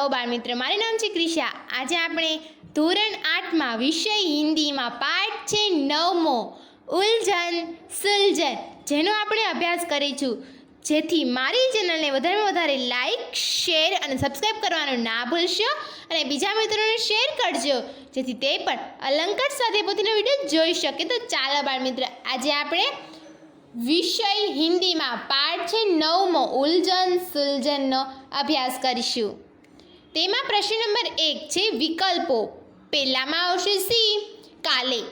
Hello બાળમિત્ર મારું નામ છે ક્રિશા. આજે આપણે ધોરણ આઠમાં વિષય હિન્દીમાં પાઠ છે નવમો ઉલજન સુલજન જેનો આપણે અભ્યાસ કરીશું. જેથી મારી ચેનલને વધારેમાં વધારે લાઇક શેર અને સબસ્ક્રાઈબ કરવાનું ના ભૂલશો અને બીજા મિત્રોને શેર કરજો. જેથી તે પણ અલંકાર સાથે પોતાનો વીડિયો જોઈ શકે. તો ચાલો બાળમિત્ર આજે આપણે વિષય હિન્દીમાં પાઠ છે નવમો ઉલજન સુલજનનો અભ્યાસ કરીશું. તેમાં પ્રશ્ન નંબર એક છે વિકલ્પો. પહેલામાં આવશે સી, કાલે.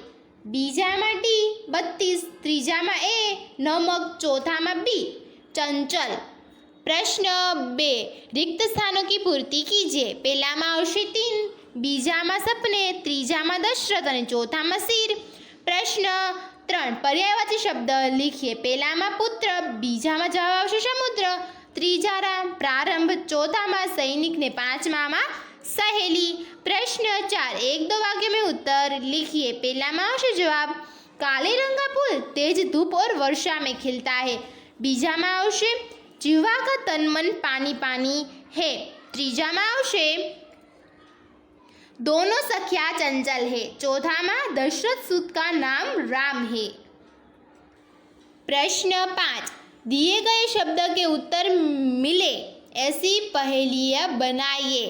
બીજામાં ટી બત્રીસ. ત્રીજામાં એ, નમક. ચોથામાં બી. ચંચલ. પ્રશ્ન બે, રિક્ત સ્થાનો કી પૂર્તિ કીજીએ પહેલામાં આવશે તીન, બીજામાં સપને, ત્રીજામાં દશરથ અને ચોથામાં શીર. પ્રશ્ન ત્રણ, પર્યાયવાચી શબ્દ લીખીએ. પહેલામાં પુત્ર, બીજામાં જવાબ આવશે સમુદ્ર. ત્રીજામાં સ્તંભ ચોથામાં સૈનિકને પાંચમામાં સહેલી, પ્રશ્ન ચાર. એક દો વાક્ય મેં ઉત્તર લિખીએ. પહેલામાં આવશે જવાબ, કાલે રંગા પુલ તેજ ધૂપ ઓર વર્ષા મેં ખીલતા હે. બીજામાં આવશે જીવા કા તન મન પાણી પાણી હે. ત્રીજામાં આવશે दोनों सखिया चंचल है चौथा में दशरथ सूत का नाम राम है प्रश्न पाँच दिए गए शब्द के उत्तर मिले ऐसी पहेलियाँ बनाइए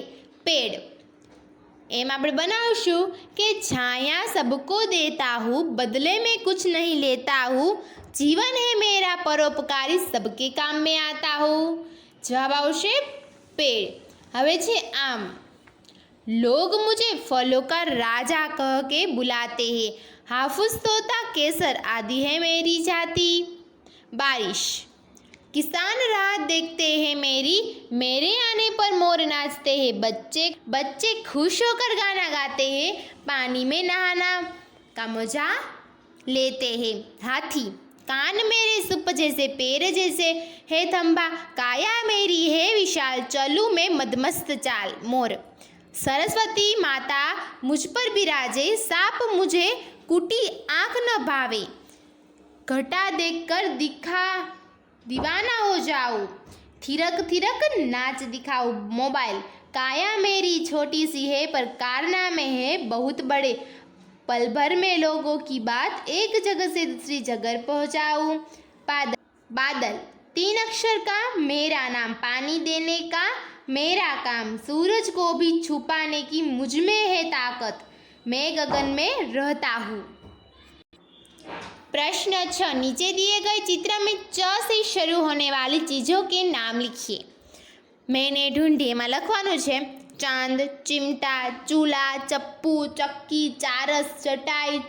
पेड़ એમ આપણે બનાવશું કે છાયા सबको देता हूँ बदले में कुछ नहीं लेता हूँ जीवन है मेरा परोपकारी सबके काम में आता हूँ જવાબ આવશે પેડ હવે છે આમ लोग मुझे फलों का राजा कह के बुलाते हैं हाफुज तोता केसर आदि है मेरी जाति बारिश किसान राह देखते हैं मेरी, मेरे आने पर मोर नाचते हैं। बच्चे बच्चे खुश होकर गाना गाते हैं, पानी में नहाना का मज़ा लेते हैं। हाथी, कान मेरे सुप जैसे, पैर जैसे है थंबा, काया मेरी है विशाल, चलू मैं मदमस्त चाल। मोर, सरस्वती माता मुझ पर बिराजे, साप मुझे कुटी आँख न भावे। घटा देखकर दिखा दीवाना हो जाऊँ थिरक थिरक नाच दिखाओ। मोबाइल, काया मेरी छोटी सी है, पर कारनामे है बहुत बड़े। पल भर में लोगों की बात एक जगह से दूसरी जगह पहुंचाऊं। बादल बादल, तीन अक्षर का मेरा नाम पानी देने का, मेरा काम सूरज को भी छुपाने की मुझमें है ताकत। मैं गगन में रहता हूँ। प्रश्न छ नीचे दिए गए चित्र में च से शुरू होने वाली चीज़ों के नाम लिखिए मैंने ढूंढी એમાં લખવાનું છે ચાંદ ચિમટા ચૂલા ચપ્પુ ચક્કી ચારસ ચટાઈ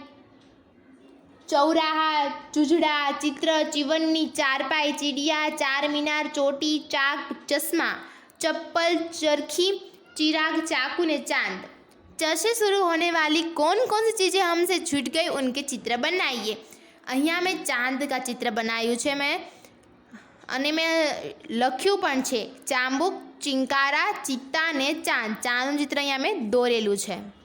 ચૌરાહા ચૂજડા ચિત્ર ચીવનની ચારપાઈ ચીડિયા ચાર મીનાર ચોટી ચાક ચશ્મા चप्पल चरखी चिराग चाकू ने चांद च से शुरू होने वाली कौन कौन सी चीज़ें हमसे छूट गई उनके चित्र बनाइए અહીંયા મેં ચાંદ કા ચિત્ર બનાવ્યું છે મેં. અને મેં લખ્યું પણ છે, ચાંબુક, ચિંકારા, ચિત્તા અને ચાંદ. ચાંદનું ચિત્ર અહીંયા મેં દોરેલું છે.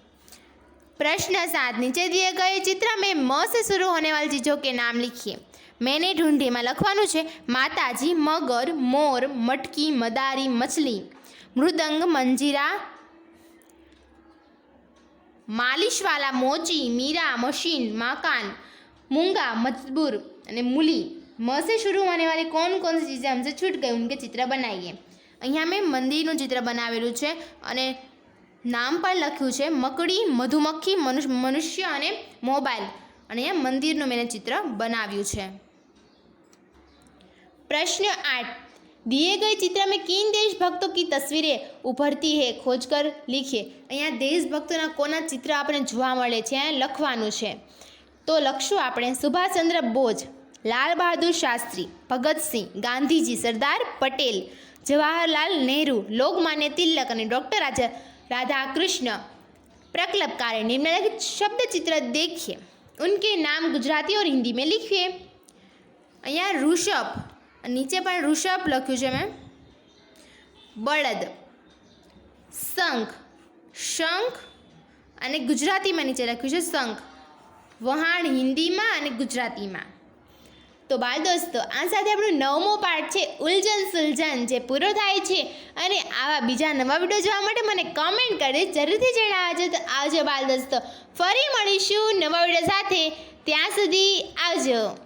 પ્રશ્ન सात નીચે दिए ગયે ચિત્ર મેં મસ્ત શરૂ शुरू होने वाली चीज़ों के नाम लिखिए ઢૂંઢીમાં લખવાનું છે, માતાજી, મગર, મોર, મટકી, મદારી, મછલી, મૃદંગ, મંજીરા, માલિશવાલા, મોચી, મીરા, મશીન, મકાન मूंगा मजबूर અને મૂલી म से शुरू होने वाली कौन कौन सी चीज़ें हमसे छूट गई उनके चित्र बनाइए અહીંયા મેં મંદિરનું ચિત્ર બનાવેલું છે અને નામ પણ લખ્યું છે મકડી મધુમક્ખી મનુષ્ય મનુષ્ય અને મોબાઈલ અને અહીંયા મંદિરનું મેં ચિત્ર બનાવ્યું છે प्रश्न आठ दिए गए चित्र में किन देशभक्तों की तस्वीरें ઉભરતી હે ખોજ કર લીખીએ અહીંયા દેશભક્તોના કોના ચિત્ર આપણે જોવા મળે છે અહીંયા લખવાનું છે તો લખશું આપણે સુભાષચંદ્ર બોઝ લાલ બહાદુર શાસ્ત્રી, ભગતસિંહ ગાંધીજી, સરદાર પટેલ, જવાહરલાલ નહેરુ, લોકમાન્ય તિલક અને ડૉક્ટર રાજા રાધાકૃષ્ણ. પ્રકલ્પકારે નિમ્નલિખિત શબ્દચિત્ર દેખીએ. ઉનકે નામ ગુજરાતી ઓર હિન્દી મેં લિખીએ. અહીંયા ઋષભ, નીચે પણ ઋષભ લખ્યું છે મેં. બળદ, શંખ શંખ અને ગુજરાતીમાં નીચે લખ્યું છે શંખ. વહાણ હિન્દીમાં અને ગુજરાતીમાં. તો બાળ દોસ્તો, આ સાથે આપણો નવમો પાઠ છે ઉલજન સુલઝન, જે પૂરો થાય છે. અને આવા બીજા નવા વીડિયો જોવા માટે મને કમેન્ટ કરી જરૂરથી જણાવજો. તો આવજો બાળ દોસ્તો, ફરી મળીશું નવા વીડિયો સાથે. ત્યાં સુધી આવજો.